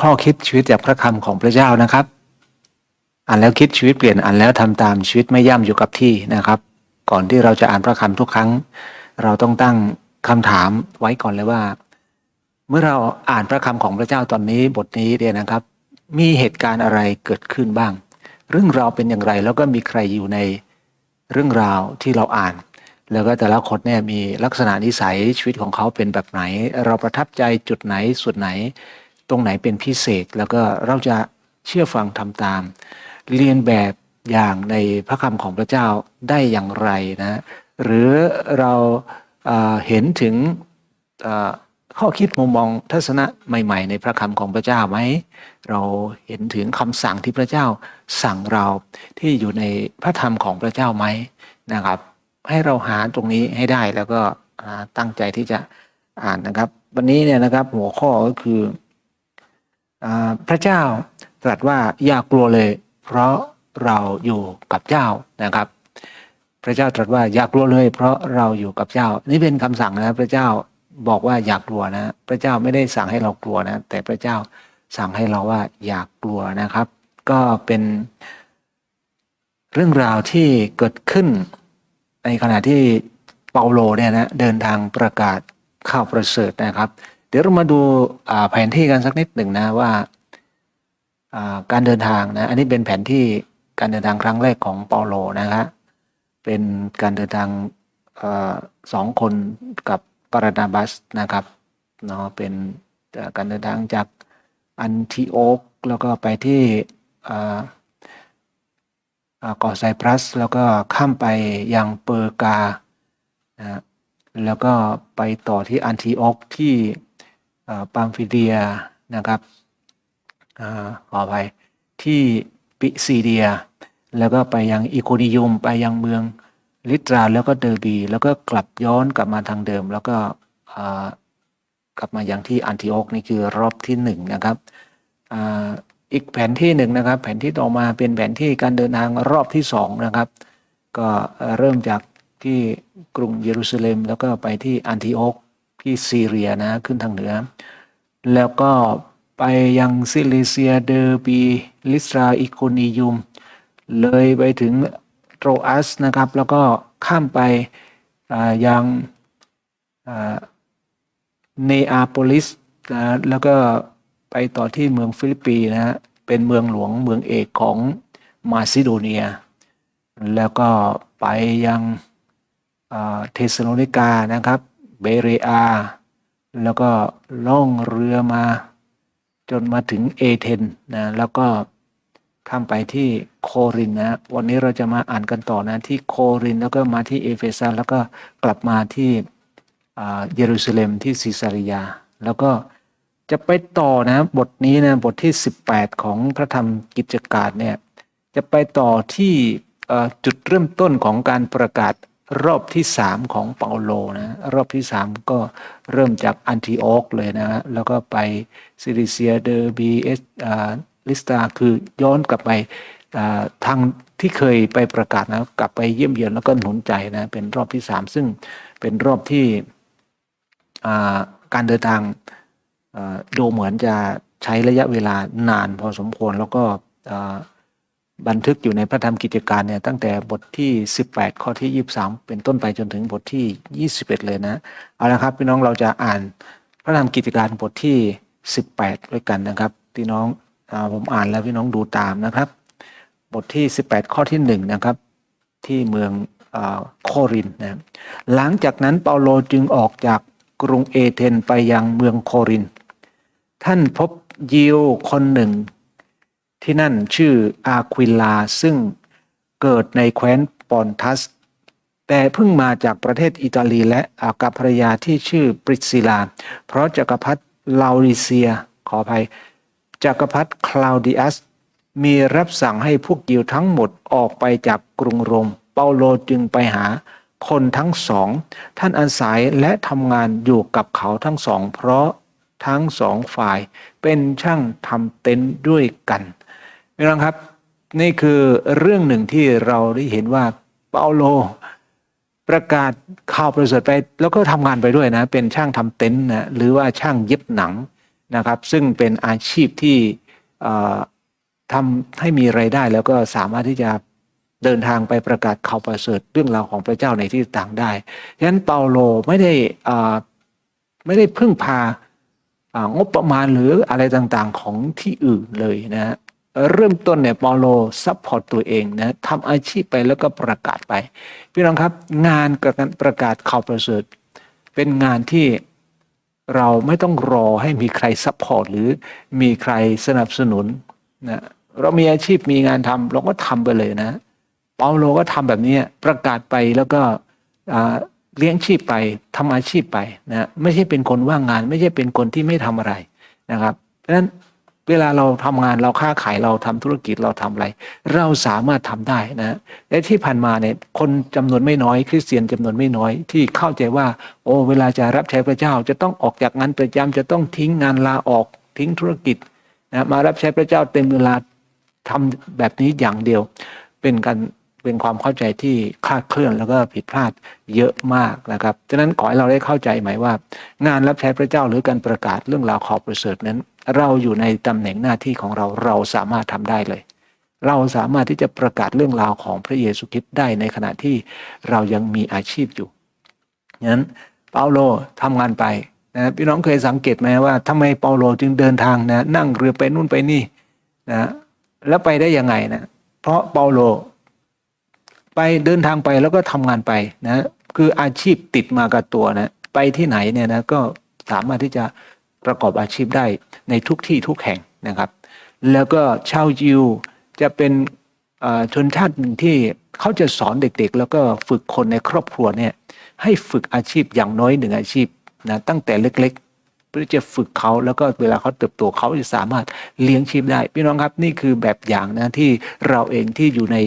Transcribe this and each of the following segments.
ข้อคิดชีวิตจากพระคำของพระเจ้านะครับ อ่านแล้วคิดชีวิตเปลี่ยนอ่านแล้วทำตามชีวิตไม่ย่ำอยู่กับที่นะครับ ก่อนที่เราจะอ่านพระคำทุกครั้ง เราต้องตั้งคำถามไว้ก่อนเลยว่า เมื่อเราอ่านพระคำของพระเจ้าตอนนี้บทนี้เนี่ยนะครับ มีเหตุการณ์อะไรเกิดขึ้นบ้าง เรื่องราวเป็นอย่างไรแล้วก็มีใครอยู่ในเรื่องราวที่เราอ่าน แล้วก็แต่ละคนเนี่ยมีลักษณะนิสัยชีวิตของเขาเป็นแบบไหน เราประทับใจจุดไหนส่วนไหน ตรงไหนเป็นพิเศษ แล้วก็เราจะเชื่อฟังทำตาม เรียนแบบอย่างในพระคำของพระเจ้าได้อย่างไรนะหรือเราเอ่อเห็นถึงข้อคิดมุมมองทัศนะใหม่ ๆ ในพระคำของพระเจ้าไหม เราเห็นถึงคำสั่งที่พระเจ้าสั่งเราที่อยู่ในพระธรรมของพระเจ้าไหมนะครับ ให้เราหาตรงนี้ให้ได้แล้วก็ตั้งใจที่จะอ่านนะครับ วันนี้เนี่ยนะครับหัวข้อก็คือ พระเจ้าตรัสว่าอย่ากลัวเลย เพราะเราอยู่กับเจ้านะครับ พระเจ้าตรัสว่าอย่ากลัวเลย เพราะเราอยู่กับเจ้า นี่เป็นคำสั่งนะพระเจ้าบอกว่าอย่ากลัวนะ พระเจ้าไม่ได้สั่งให้เรากลัวนะ แต่พระเจ้าสั่งให้เราว่าอย่ากกลัวนะครับ ก็เป็นเรื่องราวที่เกิดขึ้น ในขณะที่เปาโลเนี่ยนะเดินทางประกาศข่าวประเสริฐนะครับ เดี๋ยวเรามาดูแผนที่กันสักนิดหนึ่งนะว่าการเดินทางนะ อันนี้เป็นแผนที่การเดินทางครั้งแรกของเปาโลนะครับเป็นการเดินทางอสองคนกับปารานาบัสนะครับเนาะเป็นการเดินทางจากอันทิโอกแล้วก็ไปที่อ่าอ่าเกาะไซปรัส แล้วก็ข้ามไปยังเปอร์กานะแล้วก็ไปต่อที่อันทิโอกที่ ปามฟิเดียนะครับอขออภัยที่ปิซีเดีย แล้วก็ไปยังอิโคนิยมไปยังเมืองลิตราแล้วก็เดอร์บี แล้วก็กลับย้อนกลับมาทางเดิม แล้วก็กลับมายังที่อันทิโอกนี่คือรอบที่หนึ่งนะครับอ,อีกแผนที่หนึ่งนะครับ แผนที่ต่อมาเป็นแผนที่การเดินทางรอบที่สองนะครับ ก็เอ่อเริ่มจากที่กรุงเยรูซาเล็ม แล้วก็ไปที่อันทิโอก ที่ซีเรียนะขึ้นทางเหนือ แล้วก็ไปยังซิลิเซียเดอร์บีลิสราอิโคนิยุม เลยไปถึงโตรอัสนะครับ แล้วก็ข้ามไปยังเนอาโปลิสนะแล้วก็ไปต่อที่เมืองฟิลิปปีนะฮะเป็นเมืองหลวงเมืองเอกของมาซิโดเนีย แล้วก็ไปยังเทสโลนิกานะครับ เบเรอา แล้วก็ล่องเรือมา จนมาถึงเอเธนนะแล้วก็ข้ามไปที่โครินนะ วันนี้เราจะมาอ่านกันต่อนะที่โครินแล้วก็มาที่เอเฟซัสแล้วก็กลับมาที่เยรูซาเล็มที่ซิซาริยา แล้วก็จะไปต่อนะบทนี้นะบทที่ 18 ของพระธรรมกิจการเนี่ยจะไปต่อที่จุดเริ่มต้นของการประกาศ รอบที่3ของเปาโลนะรอบที่3ก็เริ่มจากอันทิโอกเลยนะแล้วก็ไปซิริเซียเดอร์บีเอสลิสตาคือย้อนกลับไปทางที่เคยไปประกาศนะกลับไปเยี่ยมเยียนแล้วก็หนุนใจนะเป็นรอบที่3ซึ่งเป็นรอบที่การเดินทางดูเหมือนจะใช้ระยะเวลานานพอสมควรแล้วก็ บันทึกอยู่ในพระธรรมกิจการเนี่ยตั้งแต่บทที่ 18 ข้อที่ 23 เป็นต้นไปจนถึงบทที่ 21 เลยนะเอาละครับพี่น้องเราจะอ่านพระธรรมกิจการบทที่ 18 ด้วยกันนะครับพี่น้องอผมอ่านแล้วพี่น้องดูตามนะครับ บทที่ 18 ข้อที่ 1 นะครับ ที่เมืองอโครินนะหลังจากนั้นเปาโลจึงออกจากกรุงเอเธนไปยังเมืองโคริน ท่านพบยิวคนหนึ่ง ที่นั่นชื่ออาควิลลาซึ่งเกิดในแคว้นปอนทัส แต่เพิ่งมาจากประเทศอิตาลีและอากับภรรยาที่ชื่อปริสซิลา เพราะจักรพรรดิลาริเซียขออภัยจักรพรรดิคลาวดิอัส มีรับสั่งให้พวกยิวทั้งหมดออกไปจากกรุงโรม เปาโลจึงไปหาคนทั้งสอง ท่านอาศัยและทำงานอยู่กับเขาทั้งสอง เพราะทั้งสองฝ่ายเป็นช่างทำเต็นท์ด้วยกัน พี่น้องครับ นี่คือเรื่องหนึ่งที่เราได้เห็นว่าเปาโลประกาศข่าวประเสริฐไป แล้วก็ทำงานไปด้วยนะ เป็นช่างทำเต็นท์นะหรือว่าช่างเย็บหนังนะครับ ซึ่งเป็นอาชีพที่เอ่อทำให้มีไรายได้ แล้วก็สามารถที่จะเดินทางไปประกาศข่าวประเสริฐเรื่องราวของพระเจ้าในที่ต่างได้ฉะนั้นเปาโลไม่ได้ไม่ได้พึ่งพางบประมาณหรืออะไรต่างๆของที่อื่นเลยนะ เริ่มต้นเนี่ยเปาโลซัพพอร์ตตัวเองนะทำอาชีพไปแล้วก็ประกาศไป พี่น้องครับ งานการประกาศข่าวประเสริฐ เป็นงานที่เราไม่ต้องรอให้มีใครซัพพอร์ตหรือมีใครสนับสนุนนะเรามีอาชีพมีงานทำเราก็ทำไปเลยนะเปาโลก็ทำแบบนี้ประกาศไปแล้วก็เลี้ยงชีพไปทำอาชีพไปนะไม่ใช่เป็นคนว่างงาน ไม่ใช่เป็นคนที่ไม่ทำอะไรนะครับเพราะฉะนั้น เวลาเราทำงานเราค้าขายเราทำธุรกิจเราทำอะไร เราสามารถทำได้นะและที่ผ่านมาเนี่ยคนจำนวนไม่น้อยคริสเตียนจำนวนไม่น้อย ที่เข้าใจว่า โอ้เวลาจะรับใช้พระเจ้าจะต้องออกจากงานประจำจะต้องทิ้งงานลาออกทิ้งธุรกิจนะมารับใช้พระเจ้าเต็มเวลาทำแบบนี้อย่างเดียว เป็นการเป็นความเข้าใจที่คลาดเคลื่อนแล้วก็ผิดพลาดเยอะมากนะครับ ฉะนั้นขอให้เราได้เข้าใจไหมว่า งานรับใช้พระเจ้าหรือการประกาศเรื่องราวขอบประเสริฐนั้น เราอยู่ในตำแหน่งหน้าที่ของเราเราสามารถทำได้เลย เราสามารถที่จะประกาศเรื่องราวของพระเยซูคริสต์ได้ในขณะที่เรายังมีอาชีพอยู่ฉะนั้นเปาโลทำงานไปนะพี่น้องเคยสังเกตไหมว่าทำไมเปาโลจึงเดินทางนะนั่งเรือไปนู่นไปนี่นะแล้วไปได้ยังไงนะเพราะเปาโลไปเดินทางไปแล้วก็ทำงานไปนะคืออาชีพติดมากับตัวนะไปที่ไหนเนี่ยนะก็สามารถที่จะ ประกอบอาชีพได้ในทุกที่ทุกแห่งนะครับ แล้วก็ชาวยิวจะเป็นชนชาติหนึ่งที่เขาจะสอนเด็กๆ แล้วก็ฝึกคนในครอบครัวเนี่ยให้ฝึกอาชีพอย่างน้อยหนึ่งอาชีพนะตั้งแต่เล็กๆ เพื่อจะฝึกเขาแล้วก็เวลาเขาเติบโตเขาจะสามารถเลี้ยงชีพได้ พี่น้องครับนี่คือแบบอย่างนะที่เราเองที่อยู่ใน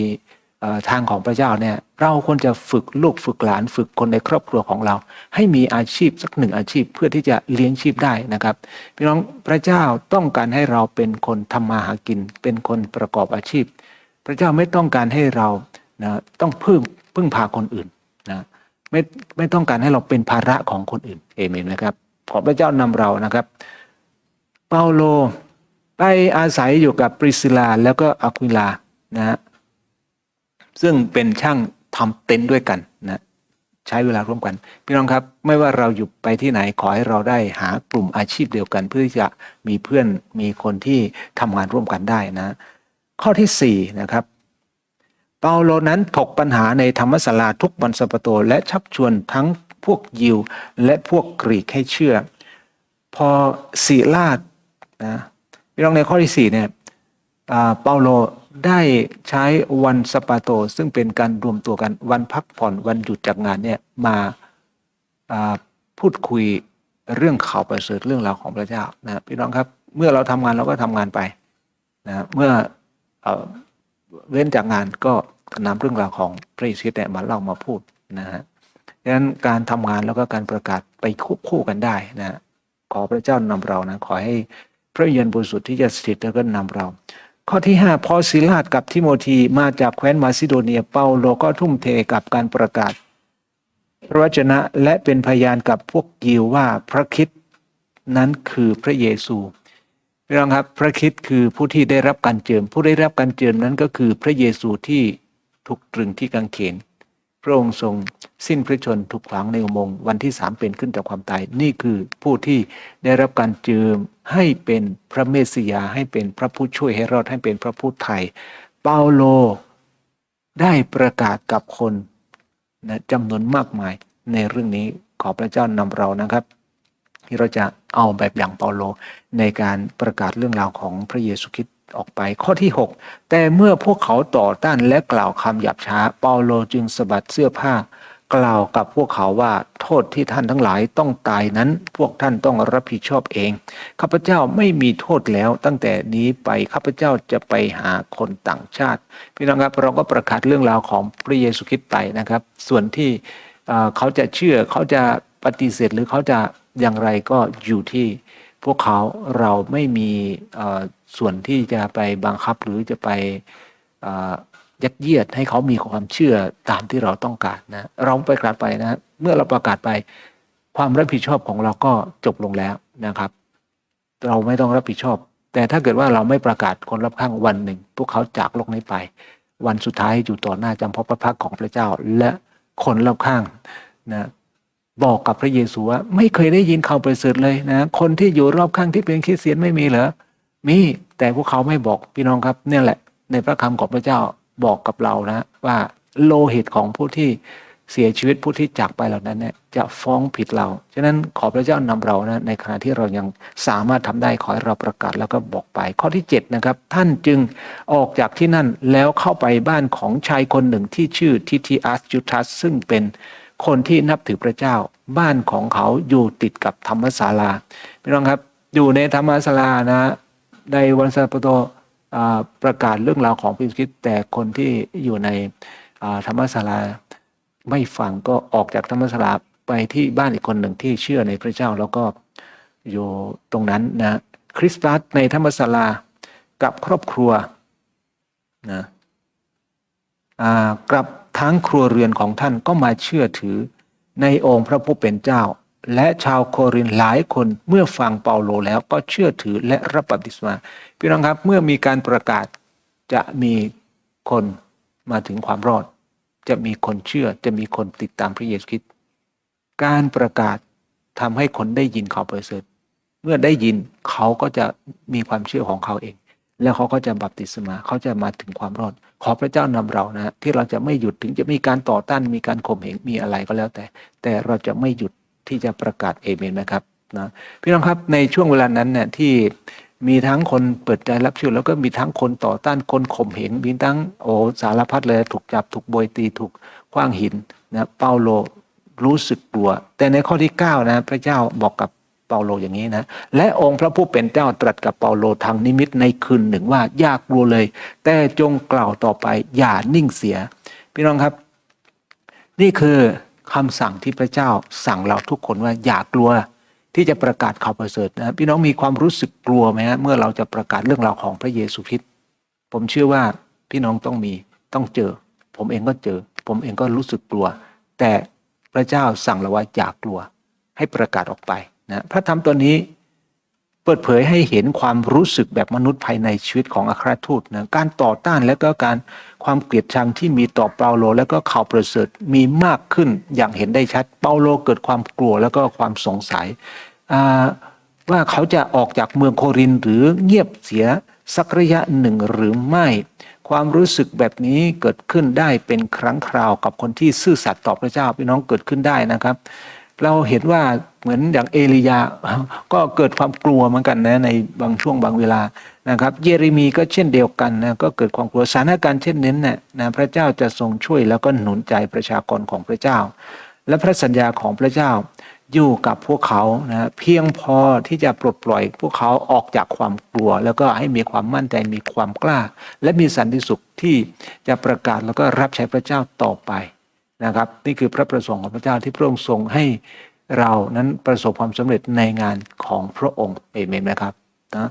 ทางของพระเจ้าเนี่ยเราควรจะฝึกลูกฝึกหลานฝึกคนในครอบครัวของเรา ให้มีอาชีพสักหนึ่งอาชีพเพื่อที่จะเลี้ยงชีพได้นะครับพี่น้องพระเจ้าต้องการให้เราเป็นคนทำมาหากิน เป็นคนประกอบอาชีพ พระเจ้าไม่ต้องการให้เรานะต้องพึ่งพึ่งพาคนอื่นนะไม่ไม่ต้องการให้เราเป็นภาระของคนอื่นเอเมนนะครับขอพระเจ้านำเรานะครับ เปาโลไปอาศัยอยู่กับปริซิลาแล้วก็อควิลานะฮะ ซึ่งเป็นช่างทำเต็นท์ด้วยกันนะใช้เวลาร่วมกัน พี่น้องครับไม่ว่าเราอยู่ไปที่ไหนขอให้เราได้หากลุ่มอาชีพเดียวกัน เพื่อที่จะมีเพื่อนมีคนที่ทำงานร่วมกันได้นะ ข้อที่สี่นะครับเปาโลนั้นถกปัญหาในธรรมศาลาทุกวันสัปโตและชักชวนทั้งพวกยิวและพวกกรีกให้เชื่อ พอศิลาดนะพี่น้องในข้อที่สี่เนี่ยเปาโล ได้ใช้วันสปาโต ซึ่งเป็นการรวมตัวกันวันพักผ่อนวันหยุดจากงานเนี่ยมาาพูดคุยเรื่องข่าวประเสริฐเรื่องราวของพระเจ้านะพี่น้องครับ เมื่อเราทำงานเราก็ทำงานไปนะเมื่อเอ่อเว้นจากงานก็นำเรื่องราวของพระเยซูคริสต์เนี่ยมาเล่ามาพูดนะฮะดังนั้นการทำงานแล้วก็การประกาศไปควบคู่กันได้นะขอพระเจ้านำเรานะขอให้พระเยซูบริสุทธิ์ที่จะสถิตแล้วก็นำเรา ข้อที่ 5 พอศิลาดกับทิโมธีมาจากแคว้นมาซิโดเนียเปาโลก็ทุ่มเทกับการประกาศ พระวจนะและเป็นพยานกับพวกยิวว่าพระคิดนั้นคือพระเยซูพี่น้องครับพระคิดคือผู้ที่ได้รับการเจิม ผู้ได้รับการเจิมนั้นก็คือพระเยซูที่ถูกตรึงที่กางเขน พระองค์ทรงสิ้นพระชนถูกฝังในอุโมงค์วันที่สามเป็นขึ้นจากความตาย นี่คือผู้ที่ได้รับการเจิมให้เป็นพระเมสสิยาให้เป็นพระผู้ช่วยให้รอดให้เป็นพระผู้ไทย เปาโลได้ประกาศกับคนนะจำนวนมากมายในเรื่องนี้ขอพระเจ้านำเรานะครับ ที่เราจะเอาแบบอย่างเปาโลในการประกาศเรื่องราวของพระเยซูคริสต ออกไปข้อที่ 6 แต่เมื่อพวกเขาต่อต้านและกล่าวคำหยาบช้า เปาโลจึงสะบัดเสื้อผ้า กล่าวกับพวกเขาว่าโทษที่ท่านทั้งหลายต้องตายนั้น พวกท่านต้องรับผิดชอบเองข้าพเจ้าไม่มีโทษแล้ว ตั้งแต่นี้ไปข้าพเจ้าจะไปหาคนต่างชาติ พี่น้องครับเราก็ประกาศเรื่องราวของพระเยซูคริสต์ไปนะครับ ส่วนที่เอ่อเขาจะเชื่อเขาจะปฏิเสธหรือเขาจะอย่างไรก็อยู่ที่ พวกเขาเราไม่มีส่วนที่จะไปบังคับหรือจะไปยัดเยียดให้เขามีความเชื่อตามที่เราต้องการนะเราประกาศไปนะเมื่อเราประกาศไป ความรับผิดชอบของเราก็จบลงแล้วนะครับ เราไม่ต้องรับผิดชอบ แต่ถ้าเกิดว่าเราไม่ประกาศคนรอบข้างวันหนึ่ง พวกเขาจากโลกนี้ไป วันสุดท้ายอยู่ต่อหน้าจำพบพระพักของพระเจ้า และคนรอบข้างนะ บอกกับพระเยซูว่า ไม่เคยได้ยินข่าวประเสริฐเลยนะ คนที่อยู่รอบข้างที่เป็นคริสเตียนไม่มีเหรอมีแต่พวกเขาไม่บอกพี่น้องครับเนี่ยแหละ ในพระคำของพระเจ้าบอกกับเรานะว่าโลหิตของผู้ที่เสียชีวิตผู้ที่จากไปเหล่านั้นเนี่ยจะฟ้องผิดเรา ฉะนั้นขอพระเจ้านำเรานะในขณะที่เรายังสามารถทำได้ขอให้เราประกาศแล้วก็บอกไป ข้อที่7นะครับท่านจึงออกจากที่นั่นแล้วเข้าไปบ้านของชายคนหนึ่งที่ชื่อทิทิอัสยุทัสซึ่งเป็น คนที่นับถือพระเจ้า บ้านของเขาอยู่ติดกับธรรมศาลาพี่น้องครับอยู่ในธรรมศาลานะในวันซาปโตประกาศเรื่องราวของพระคริสต์แต่คนที่อยู่ในธรรมศาลาไม่ฟังก็ออกจากธรรมศาลาไปที่บ้านอีกคนหนึ่งที่เชื่อในพระเจ้าแล้วก็อยู่ตรงนั้นนะคริสตัสในธรรมศาลากับครอบครัวนะอ่ากับ ทั้งครัวเรือนของท่านก็มาเชื่อถือในองค์พระผู้เป็นเจ้า และชาวโครินหลายคนเมื่อฟังเปาโลแล้วก็เชื่อถือและรับบัพติศมาพี่น้องครับเมื่อมีการประกาศจะมีคนมาถึงความรอด จะมีคนเชื่อจะมีคนติดตามพระเยซูคริสต์การประกาศทำให้คนได้ยินข่าวประเสริฐเมื่อได้ยินเขาก็จะมีความเชื่อของเขาเอง แล้วเขาก็จะบัพติศมาเขาจะมาถึงความรอด ขอพระเจ้านำเรานะที่เราจะไม่หยุดถึงจะมีการต่อต้านมีการข่มเหงมีอะไรก็แล้วแต่ แต่เราจะไม่หยุดที่จะประกาศเอเมนนะครับนะพี่น้องครับในช่วงเวลานั้นเนี่ยที่มีทั้งคนเปิดใจรับเชื่อแล้วก็มีทั้งคนต่อต้านคนข่มเหงมีทั้งโอ้สารพัดเลยถูกจับถูกโบยตีถูกขว้างหินนะเปาโลรู้สึกกลัว แต่ในข้อที่9นะพระเจ้าบอกกับ ปาโลอย่างนี้นะ และองค์พระผู้เป็นเจ้าตรัสกับเปาโลทางนิมิตในคืนหนึ่งว่าอย่ากลัวเลย แต่จงกล่าวต่อไปอย่านิ่งเสีย พี่น้องครับ นี่คือคำสั่งที่พระเจ้าสั่งเราทุกคนว่าอย่ากลัวที่จะประกาศข่าวประเสริฐนะพี่น้องมีความรู้สึกกลัวไหมฮะเมื่อเราจะประกาศเรื่องราวของพระเยซูคริสต์ผมเชื่อว่าพี่น้องต้องมีต้องเจอ ผมเองก็เจอ ผมเองก็รู้สึกกลัว แต่พระเจ้าสั่งเราว่าอย่ากลัว ให้ประกาศออกไป นะพระธรรมตัวนี้เปิดเผยให้เห็นความรู้สึกแบบมนุษย์ภายในชีวิตของอัครทูตนะการต่อต้านและก็การความเกลียดชังที่มีต่อเปาโล และก็ข่าวประเสริฐมีมากขึ้นอย่างเห็นได้ชัดเปาโลเกิดความกลัวแล้วก็ความสงสัยว่าเขาจะออกจากเมืองโครินหรือเงียบเสียสักระยะหนึ่งหรือไม่ ความรู้สึกแบบนี้เกิดขึ้นได้เป็นครั้งคราวกับคนที่ซื่อสัตย์ต่อพระเจ้าพี่น้องเกิดขึ้นได้นะครับ เราเห็นว่าเหมือนอย่างเอลียาก็เกิดความกลัวเหมือนกันนะในบางช่วงบางเวลานะครับ เยเรมีก็เช่นเดียวกันนะก็เกิดความกลัวสถานการณ์เช่นนั้นนะนะพระเจ้าจะทรงช่วยแล้วก็หนุนใจประชากรของพระเจ้า และพระสัญญาของพระเจ้าอยู่กับพวกเขานะเพียงพอที่จะปลดปล่อยพวกเขาออกจากความกลัว แล้วก็ให้มีความมั่นใจมีความกล้า และมีสันติสุขที่จะประกาศแล้วก็รับใช้พระเจ้าต่อไป นะครับ นี่คือพระประสงค์ของพระเจ้าที่พระองค์ทรงให้เรานั้นประสบความสำเร็จในงานของพระองค์เอเมนไหมครับนะ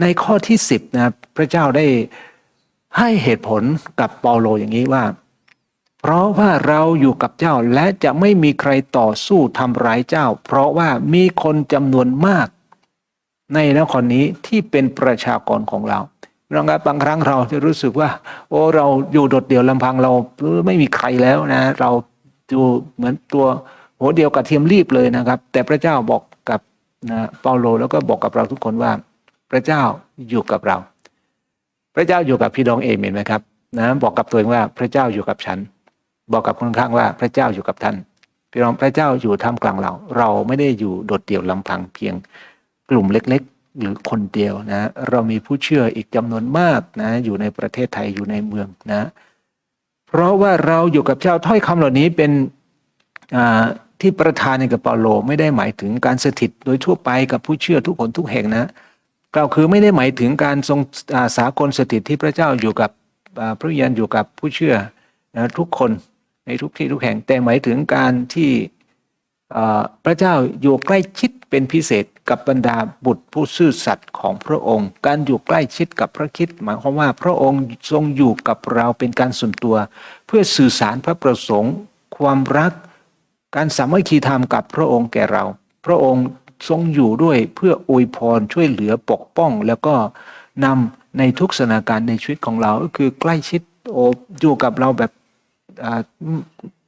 ในข้อที่ 10นะพระเจ้าได้ให้เหตุผลกับเปาโลอย่างนี้ว่า เพราะว่าเราอยู่กับเจ้าและจะไม่มีใครต่อสู้ทำร้ายเจ้า เพราะว่ามีคนจำนวนมาก ในนครนี้ที่เป็นประชากรของเรา น้องครับบางครั้งเราจะรู้สึกว่า โอ้เราอยู่โดดเดี่ยวลำพังเราไม่มีใครแล้วนะ เราดูเหมือนตัวหัวเดียวกับเทียมรีบเลยนะครับ แต่พระเจ้าบอกกับนะเปาโลแล้วก็บอกกับเราทุกคนว่า พระเจ้าอยู่กับเรา พระเจ้าอยู่กับพี่น้องเอเห็นไหมครับนะบอกกับตัวเองว่าพระเจ้าอยู่กับฉัน บอกกับคนข้างว่าพระเจ้าอยู่กับท่านพี่น้องพระเจ้าอยู่ท่ามกลางเรา เราไม่ได้อยู่โดดเดี่ยวลำพังเพียงกลุ่มเล็ก หรือคนเดียวนะเรามีผู้เชื่ออีกจำนวนมากนะอยู่ในประเทศไทยอยู่ในเมืองนะเพราะว่าเราอยู่กับเจ้าถ้อยคำเหล่านี้เป็นอ่าที่ประทานในกับเปาโลไม่ได้หมายถึงการสถิตโดยทั่วไปกับผู้เชื่อทุกคนทุกแห่งนะกล่าวคือไม่ได้หมายถึงการทรงอาสากลสถิตที่พระเจ้าอยู่กับพระวิญญาณอยู่กับผู้เชื่อนะทุกคนในทุกที่ทุกแห่งแต่หมายถึงการที่ พระเจ้าอยู่ใกล้ชิดเป็นพิเศษกับบรรดาบุตรผู้ซื่อสัตย์ของพระองค์ การอยู่ใกล้ชิดกับพระคิดหมายความว่าพระองค์ทรงอยู่กับเราเป็นการส่วนตัว เพื่อสื่อสารพระประสงค์ ความรัก การสามัคคีธรรมกับพระองค์แก่เรา พระองค์ทรงอยู่ด้วยเพื่ออวยพรช่วยเหลือปกป้อง แล้วก็นำในทุกสถานการณ์ในชีวิตของเราก็คือใกล้ชิดโอบอยู่กับเราแบบ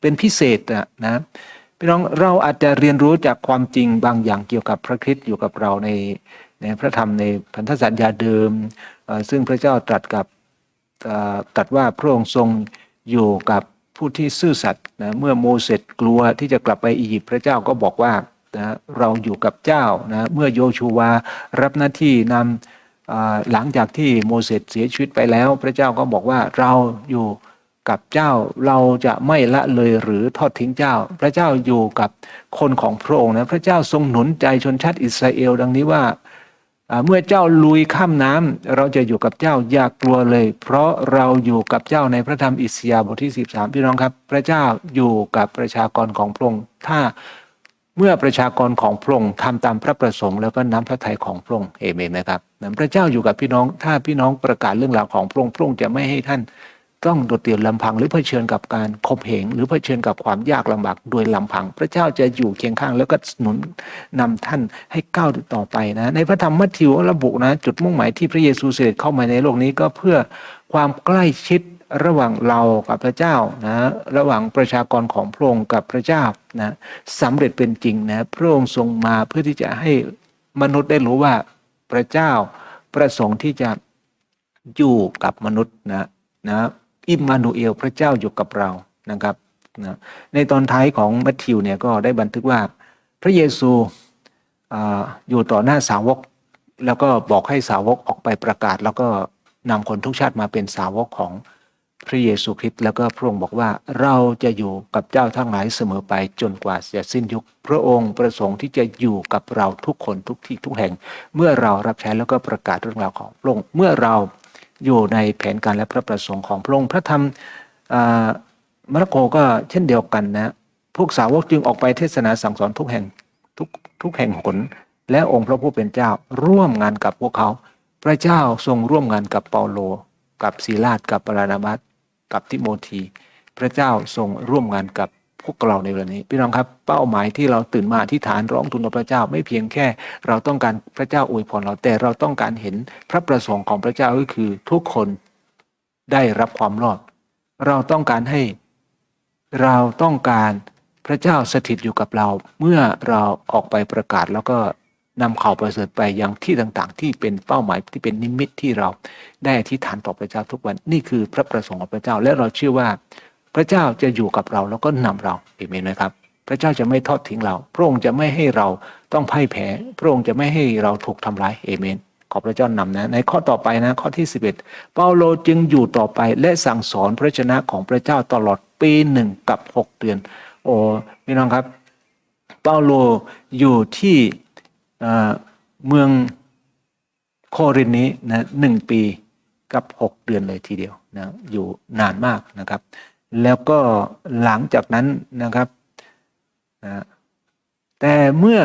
เป็นพิเศษอะนะ พี่น้องเราอาจจะเรียนรู้จากความจริงบางอย่างเกี่ยวกับพระคริสต์อยู่กับเราในในพระธรรมในพันธสัญญาเดิม ซึ่งพระเจ้าตรัสกับตรัสว่าพระองค์ทรงอยู่กับผู้ที่ซื่อสัตย์นะเมื่อโมเสสกลัวที่จะกลับไปอียิปต์พระเจ้าก็บอกว่านะเราอยู่กับเจ้านะเมื่อโยชูวารับหน้าที่นำหลังจากที่โมเสสเสียชีวิตไปแล้ว พระเจ้าก็บอกว่าเราอยู่ กับเจ้าเราจะไม่ละเลยหรือทอดทิ้งเจ้า พระเจ้าอยู่กับคนของพระองค์นะพระเจ้าทรงหนุนใจชนชาติอิสราเอลดังนี้ว่าเมื่อเจ้าลุยข้ามน้ำเราจะอยู่กับเจ้าอย่ากลัวเลย เพราะเราอยู่กับเจ้าในพระธรรมอิสยาบทที่ 13 พี่น้องครับ พระเจ้าอยู่กับประชากรของพระองค์ถ้าเมื่อประชากรของพระองค์ทำตามพระประสงค์แล้วก็น้ำพระทัยของพระองค์เอเมนนะครับพระเจ้าอยู่กับพี่น้องถ้าพี่น้องประกาศเรื่องราวของพระองค์พระองค์จะไม่ให้ท่าน ต้องโดดเดี่ยวลำพังหรือเผชิญกับการคบเหงหรือเผชิญกับความยากลำบากโดยลำพัง พระเจ้าจะอยู่เคียงข้าง แล้วก็สนุนนำท่านให้ก้าวต่อไปนะ ในพระธรรมมัทธิวระบุนะ จุดมุ่งหมายที่พระเยซูเสด็จเข้ามาในโลกนี้ก็เพื่อความใกล้ชิดระหว่างเรากับพระเจ้านะระหว่างประชากรของพระองค์กับพระเจ้านะสำเร็จเป็นจริงนะพระองค์ทรงมาเพื่อที่จะให้มนุษย์ได้รู้ว่าพระเจ้าประสงค์ที่จะอยู่กับมนุษย์นะนะ อิมมานูเอลพระเจ้าอยู่กับเรานะครับนะในตอนท้ายของมัทธิวเนี่ยก็ได้บันทึกว่าพระเยซูออยู่ต่อหน้าสาวก แล้วก็บอกให้สาวกออกไปประกาศ แล้วก็นำคนทุกชาติมาเป็นสาวกของพระเยซูคริสต์แล้วก็พระองค์บอกว่าเราจะอยู่กับเจ้าทั้งหลายเสมอไปจนกว่าจะสิ้นยุค พระองค์ประสงค์ที่จะอยู่กับเราทุกคนทุกที่ทุกแห่ง เมื่อเรารับใช้แล้วก็ประกาศเรื่องราวของพระองค์เมื่อเรา อยู่ในแผนการและพระประสงค์ของพระองค์พระธรรมมาระโกก็เช่นเดียวกันนะพวกสาวกจึงออกไปเทศนาสั่งสอนทุกแห่งทุกทุกแห่งหน และองค์พระผู้เป็นเจ้าร่วมงานกับพวกเขา พระเจ้าทรงร่วมงานกับเปาโล กับซีลาดกับปรานามัสกับทิโมธี พระเจ้าทรงร่วมงานกับ พวกเราในเวันนี้ พี่น้องครับ เป้าหมายที่เราตื่นมาที่ฐานร้องทูลต่อพระเจ้าไม่เพียงแค่ เราต้องการพระเจ้าอวยพรเราแต่เราต้องการเห็นพระประสงค์ของพระเจ้าก็คือทุกคนได้รับความรอด เราต้องการให้เราต้องการพระเจ้าสถิตอยู่กับเรา เมื่อเราออกไปประกาศแล้วก็นำข่าวประเสริฐไปยังที่ต่างๆ ที่เป็นเป้าหมายที่เป็นนิมิตที่เราได้อธิษฐานต่อพระเจ้าทุกวันนี่คือพระประสงค์ของพระเจ้าและเราเชื่อว่า พระเจ้าจะอยู่กับเราแล้วก็นำเราเอเมนไหมครับ พระเจ้าจะไม่ทอดทิ้งเรา พระองค์จะไม่ให้เราต้องพ่ายแพ้ พระองค์จะไม่ให้เราถูกทำร้ายเอเมนขอพระเจ้านำนะ ในข้อต่อไปนะ ข้อที่ 11 เปาโลจึงอยู่ต่อไปและสั่งสอนพระชนะของพระเจ้าตลอดปีหนึ่งกับ 6 เดือน โอ้พี่น้องครับ เปาโลอยู่ที่เอ่อเมืองโครินนี้นะหนึ่งปีกับ 6 เดือนเลยทีเดียวนะอยู่นานมากนะครับ แล้วก็หลังจากนั้นนะครับนะแต่เมื่อ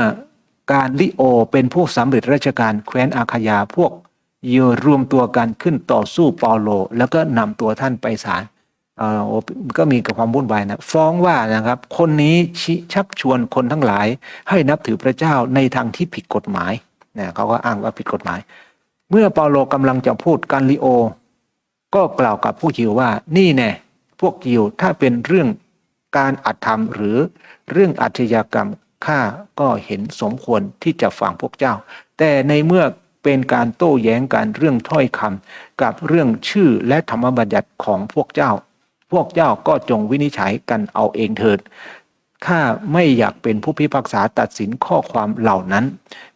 การลิโอเป็นผู้สำเร็จราชการแคว้นอาคายาพวกเยอรวมตัวกันขึ้นต่อสู้เปาโล แล้วก็นำตัวท่านไปศาลอ่อก็มีกับความวุ่นวายนะฟ้องว่านะครับ คนนี้ช,ชักชวนคนทั้งหลาย ให้นับถือพระเจ้าในทางที่ผิดกฎหมายนะเขาก็อ้างว่าผิดกฎหมาย เมื่อเปาโลกำลังจะพูดการลิโอ ก็กล่าวกับผู้ยิวว่านี่แน่ พวกยิวถ้าเป็นเรื่องการอัธรรมหรือเรื่องอาชญากรรมข้าก็เห็นสมควรที่จะฟังพวกเจ้า แต่ในเมื่อเป็นการโต้แย้งกันเรื่องถ้อยคำกับเรื่องชื่อและธรรมบัญญัติของพวกเจ้า พวกเจ้าก็จงวินิจฉัยกันเอาเองเถิดข้าไม่อยากเป็นผู้พิพากษาตัดสินข้อความเหล่านั้น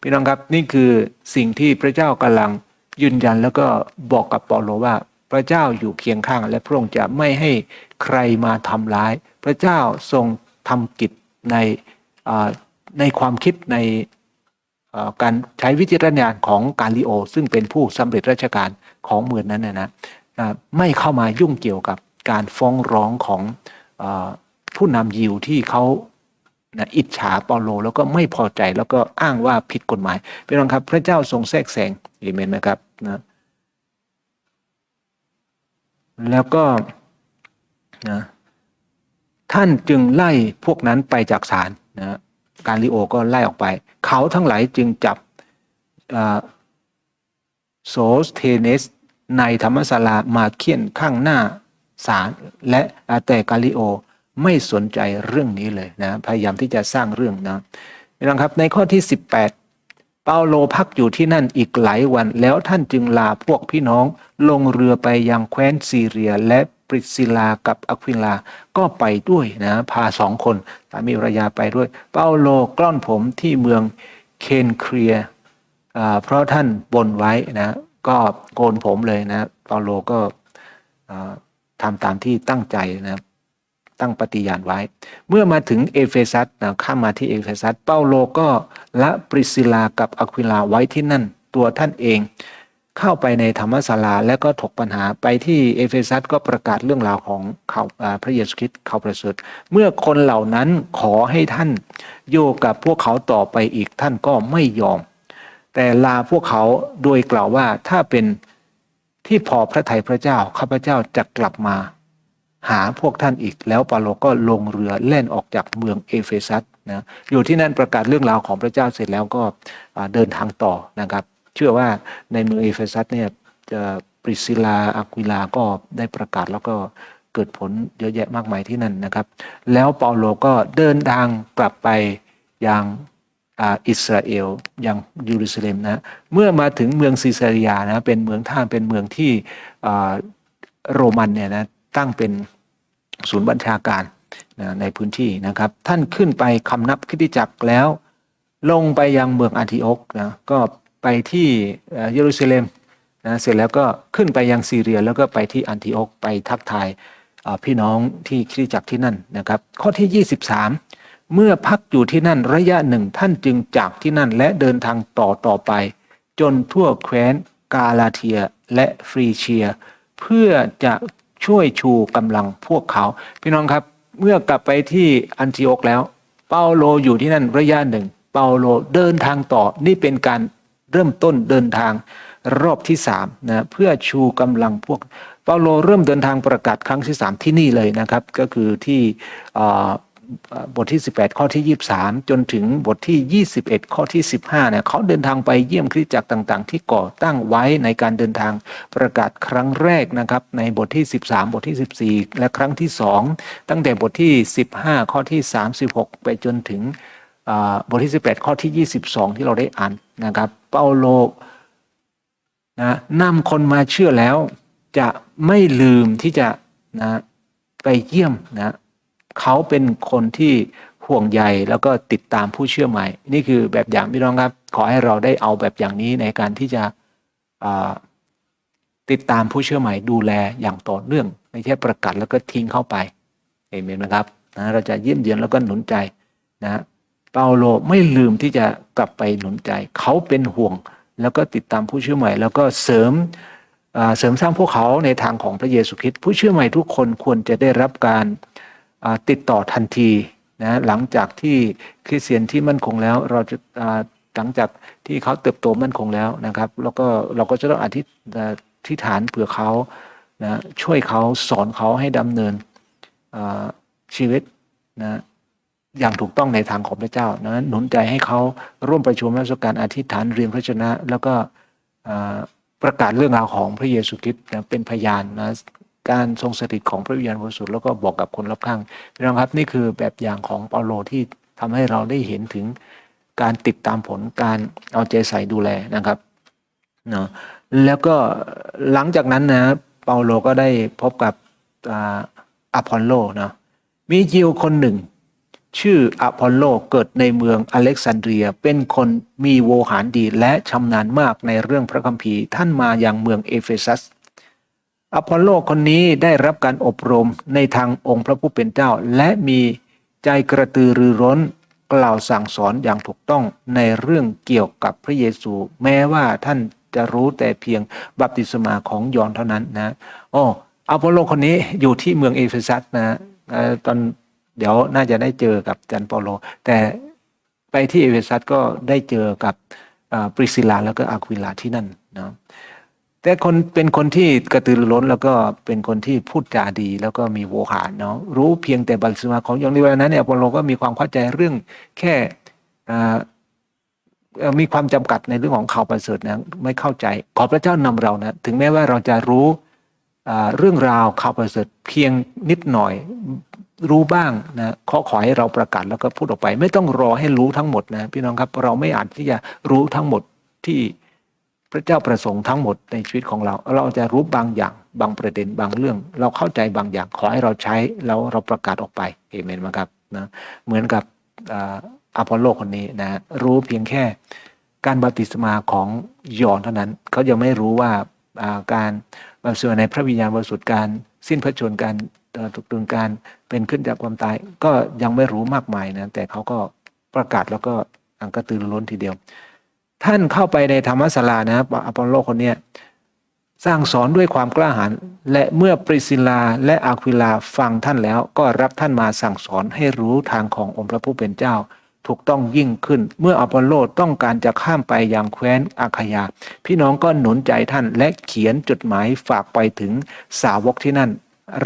พี่น้องครับนี่คือสิ่งที่พระเจ้ากำลังยืนยันแล้วก็บอกกับเปาโลว่า ระเจ้าอยู่เคียงข้าง และพระองค์จะไม่ให้ใครมาทำร้าย พระเจ้าทรงทำกิจในในความคิดในการใช้วิจารณญาณของกาลิโอ ซึ่งเป็นผู้สำเร็จราชการของเมืองนั้นนะนะไม่เข้ามายุ่งเกี่ยวกับการฟ้องร้องของอผู้นำยิวที่เขานะอิจฉาเปาโล แล้วก็ไม่พอใจแล้วก็อ้างว่าผิดกฎหมายพี่น้องครับ พระเจ้าทรงแทรกแซงเอเมนนะครับนะ แล้วก็นะท่านจึงไล่พวกนั้นไปจากศาลนะการลิโอก็ไล่ออกไป เขาทั้งหลายจึงจับโซสเทเนสในธรรมศาลามาเคี่ยนข้างหน้าศาลและแต่กาลิโอไม่สนใจเรื่องนี้เลยนะ พยายามที่จะสร้างเรื่องนะนะครับในข้อที่ 18 เปาโลพักอยู่ที่นั่นอีกหลายวันแล้วท่านจึงลาพวกพี่น้องลงเรือไปยังแคว้นซีเรียและปริซิลากับอควิลาก็ไปด้วยนะพาสองคนสามีภรรยาไปด้วย เปาโลกล้อนผมที่เมืองเคนเครียเพราะท่านบนไว้นะก็โกนผมเลยนะเปาโลก็ทำตามที่ตั้งใจนะ ตั้งปฏิญาณไว้ เมื่อมาถึงเอเฟซัสนะข้ามมาที่เอเฟซัสเปาโลก็ละปริซิลากับอควิลาไว้ที่นั่น ตัวท่านเองเข้าไปในธรรมศาลาและก็ถกปัญหาไปที่เอเฟซัสก็ประกาศเรื่องราวของเขาอ่าพระเยซูคริสต์เขาประเสริฐเมื่อคนเหล่านั้นขอให้ท่านโยกับพวกเขาต่อไปอีกท่านก็ไม่ยอม แต่ลาพวกเขาโดยกล่าวว่าถ้าเป็นที่พอพระทัยพระเจ้าข้าพเจ้าจะกลับมา หาพวกท่านอีก แล้วเปาโลก็ลงเรือเล่นออกจากเมืองเอเฟซัสนะอยู่ที่นั่นประกาศเรื่องราวของพระเจ้าเสร็จแล้วก็เดินทางต่อนะครับ เชื่อว่าในเมืองเอเฟซัสเนี่ยจะปริซิลาอาควิลาก็ได้ประกาศแล้วก็เกิดผลเยอะแยะมากมายที่นั่นนะครับ แล้วเปาโลก็เดินทางกลับไปยังอิสราเอลยังเยรูซาเล็มนะเมื่อมาถึงเมืองซิซาริยานะเป็นเมืองท่าเป็นเมืองที่โรมันเนี่ยนะตั้งเป็น ศูนย์บัญชาการนะในพื้นที่นะครับ ท่านขึ้นไปคำนับคริสตจักรแล้ว ลงไปยังเมืองอันทิโอกนะก็ไปที่เยรูซาเล็มนะเสร็จแล้วก็ขึ้นไปยังซีเรีย แล้วก็ไปที่อันทิโอกไปทักทายพี่น้องที่คริสตจักที่นั่นนะครับ ข้อที่ 23 เมื่อพักอยู่ที่นั่นระยะหนึ่งท่านจึงจากที่นั่นและเดินทางต่อต่อไป จนทั่วแคว้นกาลาเทียและฟรีเชีย เพื่อจะ ช่วยชูกำลังพวกเขา พี่น้องครับเมื่อกลับไปที่อันทิโอกแล้ว เปาโลอยู่ที่นั่นระยะหนึ่ง เปาโลเดินทางต่อนี่เป็นการเริ่มต้นเดินทางรอบที่สามนะเพื่อชูกำลังพวก เปาโลเริ่มเดินทางประกาศครั้งที่สามที่นี่เลยนะครับ ก็คือที่อ บทที่ 18 ข้อที่ 23 จนถึงบทที่ 21 ข้อที่ 15เนี่ยเขาเดินทางไปเยี่ยมคริสตจักรต่าง ๆ ที่ก่อตั้งไว้ในการเดินทางประกาศครั้งแรกนะครับ ในบทที่ 13 บทที่ 14 และครั้งที่ 2 ตั้งแต่บทที่ 15 ข้อที่ 36 ไปจนถึงบทที่ 18 ข้อที่ 22 ที่เราได้อ่านนะครับ เปาโลนะนำคนมาเชื่อแล้วจะไม่ลืมที่จะนะไปเยี่ยมนะ เขาเป็นคนที่ห่วงใยแล้วก็ติดตามผู้เชื่อใหม่ นี่คือแบบอย่างพี่น้องครับ ขอให้เราได้เอาแบบอย่างนี้ในการที่จะติดตามผู้เชื่อใหม่ดูแลอย่างต่อเนื่องไม่ใช่ประกาศแล้วก็ทิ้งเข้าไปเห็นไหมครับนะเราจะเยี่ยมเยียนแล้วก็หนุนใจนะเปาโลไม่ลืมที่จะกลับไปหนุนใจ เขาเป็นห่วงแล้วก็ติดตามผู้เชื่อใหม่ แล้วก็เสริมเสริมสร้างพวกเขาในทางของพระเยซูคริสต์ผู้เชื่อใหม่ทุกคนควรจะได้รับการ ติดต่อทันทีนะหลังจากที่คริสเตียนที่มั่นคงแล้วเราจะหลังจากที่เขาเติบโตมั่นคงแล้วนะครับ แล้วก็เราก็จะต้องอธิษฐานเผื่อเขานะช่วยเขาสอนเขาให้ดำเนินชีวิตนะอย่างถูกต้องในทางของพระเจ้านะหนุนใจให้เขาร่วมประชุมราชการอธิษฐานเรียนพระชนะ แล้วก็ประกาศเรื่องราวของพระเยซูคริสต์เป็นพยานนะ การทรงสถิตของพระวิญญาณบริสุทธิ์แล้วก็บอกกับคนรอบข้างพี่น้องครับ นี่คือแบบอย่างของเปาโลที่ทำให้เราได้เห็นถึงการติดตามผลการเอาใจใส่ดูแลนะครับเนาะแล้วก็หลังจากนั้นนะเปาโลก็ได้พบกับอ่าอพอลโลเนาะมียิวคนหนึ่ง ชื่ออพอลโลเกิดในเมืองอเล็กซานเดรีย เป็นคนมีโวหารดีและชำนาญมากในเรื่องพระคัมภีร์ ท่านมาอย่างเมืองเอเฟซัส อพอลโลคนนี้ได้รับการอบรมในทางองค์พระผู้เป็นเจ้า และมีใจกระตือรือร้น กล่าวสั่งสอนอย่างถูกต้องในเรื่องเกี่ยวกับพระเยซู แม้ว่าท่านจะรู้แต่เพียงบัพติศมาของยอห์นเท่านั้นนะโอ้อพอลโลคนนี้อยู่ที่เมืองเอเฟซัสนะตอนเดี๋ยวน่าจะได้เจอกับจันเปาโล แต่ไปที่เอเฟซัสก็ได้เจอกับปริซิลาแล้วก็อาควิลาที่นั่นนะ แต่คนเป็นคนที่กระตือรือร้นแล้วก็เป็นคนที่พูดจาดี แล้วก็มีโวหารเนาะรู้เพียงแต่บัลสมาของยองในเวลานั้นเนี่ยอพอลโลก็มีความเข้าใจเรื่องแค่อ่ามีความจำกัดในเรื่องของข่าวประเสริฐนะไม่เข้าใจขอพระเจ้านำเรานะถึงแม้ว่าเราจะรู้อ่าเรื่องราวข่าวประเสริฐเพียงนิดหน่อยรู้บ้างนะขอขอให้เราประกาศแล้วก็พูดออกไป ไม่ต้องรอให้รู้ทั้งหมดนะพี่น้องครับเราไม่อาจที่จะรู้ทั้งหมดที่ พระเจ้าประสงค์ทั้งหมดในชีวิตของเรา เราจะรู้บางอย่างบางประเด็นบางเรื่อง เราเข้าใจบางอย่างขอให้เราใช้แล้วเราประกาศออกไปเอเมนไหมครับนะเหมือนกับอพอลโลคนนี้นะรู้เพียงแค่การบัพติศมาของยอนเท่านั้น เขายังไม่รู้ว่าการบัพติศมาในพระวิญญาณบริสุทธิ์การสิ้นพระชนการถูกตรึงการเป็นขึ้นจากความตาย ก็ยังไม่รู้มากมายนะแต่เขาก็ประกาศแล้วก็อังกระตือรือร้นทีเดียว ท่านเข้าไปในธรรมศาลานะครับอพอลโลคนเนี้ยสร้างสอนด้วยความกล้าหาญและเมื่อปริซิลาและอาควิลาฟังท่านแล้ว ก็รับท่านมาสั่งสอนให้รู้ทางขององค์พระผู้เป็นเจ้า ถูกต้องยิ่งขึ้น เมื่ออพอลโลต้องการจะข้ามไปยังแคว้นอาคายา พี่น้องก็หนุนใจท่านและเขียนจดหมายฝากไปถึงสาวกที่นั่น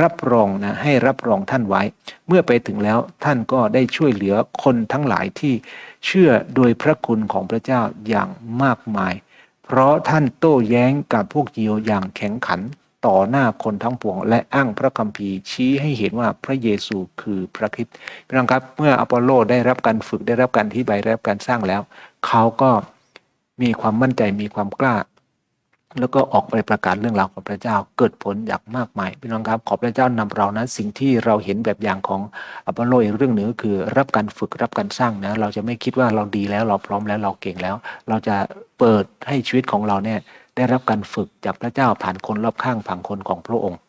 รับรองนะให้รับรองท่านไว้ เมื่อไปถึงแล้วท่านก็ได้ช่วยเหลือคนทั้งหลายที่เชื่อโดยพระคุณของพระเจ้าอย่างมากมาย เพราะท่านโต้แย้งกับพวกยิวอย่างแข็งขันต่อหน้าคนทั้งปวง และอ้างพระคัมภีร์ชี้ให้เห็นว่าพระเยซูคือพระคริสต์พี่น้องครับเมื่ออพอลโลได้รับการฝึกได้รับการที่ใบได้รับการสร้างแล้ว เขาก็มีความมั่นใจมีความกล้า แล้วก็ออกไปประกาศเรื่องราวของพระเจ้าเกิดผลอย่างมากมายพี่น้องครับ ขอพระเจ้านำเรานะสิ่งที่เราเห็นแบบอย่างของอพอลโลอีกเรื่องหนึ่งก็คือรับการฝึกรับการสร้างนะเราจะไม่คิดว่าเราดีแล้วเราพร้อมแล้วเราเก่งแล้ว เราจะเปิดให้ชีวิตของเราเนี่ยได้รับการฝึกจากพระเจ้าผ่านคนรอบข้างผ่านคนของพระองค์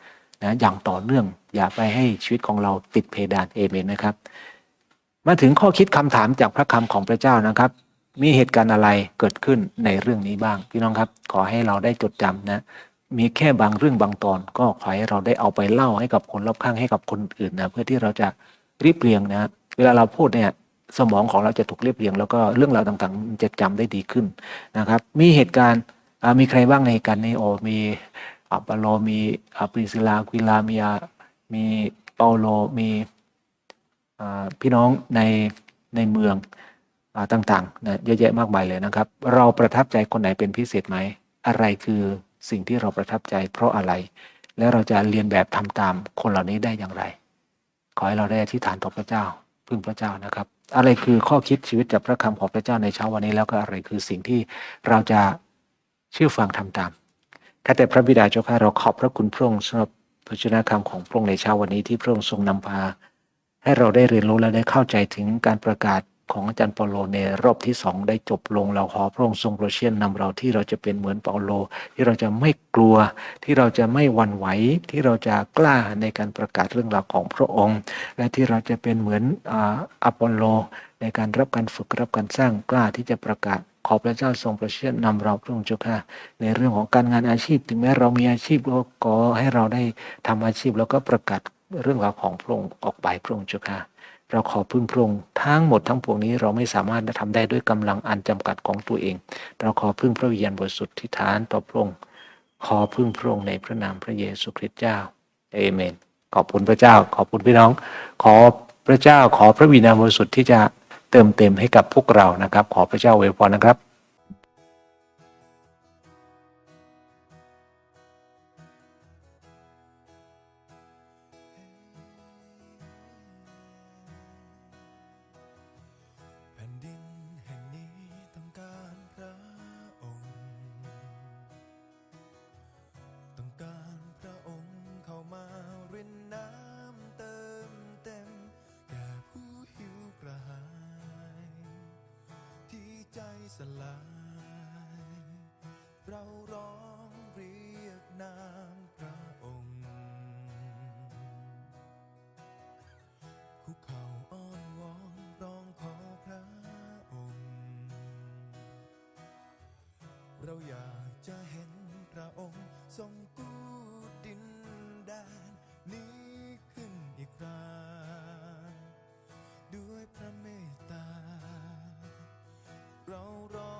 นะอย่างต่อเนื่องอย่าไปให้ชีวิตของเราติดเพดานเอเมนนะครับ มาถึงข้อคิดคำถามจากพระคำของพระเจ้านะครับ มีเหตุการณ์อะไรเกิดขึ้นในเรื่องนี้บ้าง พี่น้องครับ ขอให้เราได้จดจำนะ มีแค่บางเรื่องบางตอน ก็ขอให้เราได้เอาไปเล่าให้กับคนรอบข้างให้กับคนอื่นนะเพื่อที่เราจะรีบเรียงนะ เวลาเราพูดเนี่ยสมองของเราจะถูกเรียบเรียง แล้วก็เรื่องราวต่างๆมันจะจำได้ดีขึ้นนะครับ มีเหตุการณ์มีใครบ้างในเหตุการณ์นี้โอมีอัปโลมีอาปริซิลาควิลามีมีเปาโลมีพี่น้องในในเมือง ต่างๆนะเยอะแยะมากมายเลยนะครับ เราประทับใจคนไหนเป็นพิเศษไหม อะไรคือสิ่งที่เราประทับใจเพราะอะไร และเราจะเรียนแบบทำตามคนเหล่านี้ได้อย่างไร ขอให้เราได้อธิษฐานต่อพระเจ้า พึ่งพระเจ้านะครับ อะไรคือข้อคิดชีวิตจากพระคำของพระเจ้าในเช้าวันนี้แล้วก็อะไรคือสิ่งที่เราจะเชื่อฟังทำตามข้าแต่พระบิดาเจ้าข้าเราขอบพระคุณพระองค์สำหรับพระชนะคำของพระองค์ในเช้าวันนี้ที่พระองค์ทรงนำพา ให้เราได้เรียนรู้และได้เข้าใจถึงการประกาศ ของอาจารย์เปาโลในรอบที่สองได้จบลงเราขอพระองค์ทรงโปรดเชียนนำเราที่เราจะเป็นเหมือนเปาโล ที่เราจะไม่กลัวที่เราจะไม่หวั่นไหวที่เราจะกล้าในการประกาศเรื่องราวของพระองค์ และที่เราจะเป็นเหมือนอาอปอลโล ในการรับการฝึกรับการสร้างกล้าที่จะประกาศขอพระเจ้าทรงประเชียนนำเราพระองค์เจ้าค่ะ ในเรื่องของการงานอาชีพ ถึงแม้เรามีอาชีพก็ขอให้เราได้ทำอาชีพแล้วก็ประกาศเรื่องราวของพระองค์ออกไปพระองค์เจ้าค่ะ เราขอพึ่งพระองค์ทั้งหมดทั้งปวงนี้เราไม่สามารถทำได้ด้วยกำลังอันจำกัดของตัวเอง เราขอพึ่งพระวิญญาณบริสุทธิ์ที่ฐานต่อพระองค์ขอพึ่งพระองค์ในพระนามพระเยซูคริสต์เจ้าเอเมน ขอบคุณพระเจ้า ขอบคุณพี่น้อง ขอพระเจ้าขอพระวิญญาณบริสุทธิ์ที่จะเติมเต็มให้กับพวกเรานะครับ ขอพระเจ้าอวยพรนะครับ สลาย เราร้องเรียกนามพระองค์ คุกเข่าอ้อนวอนร้องขอพระองค์ เราอยากจะเห็นพระองค์ทรง เรารอ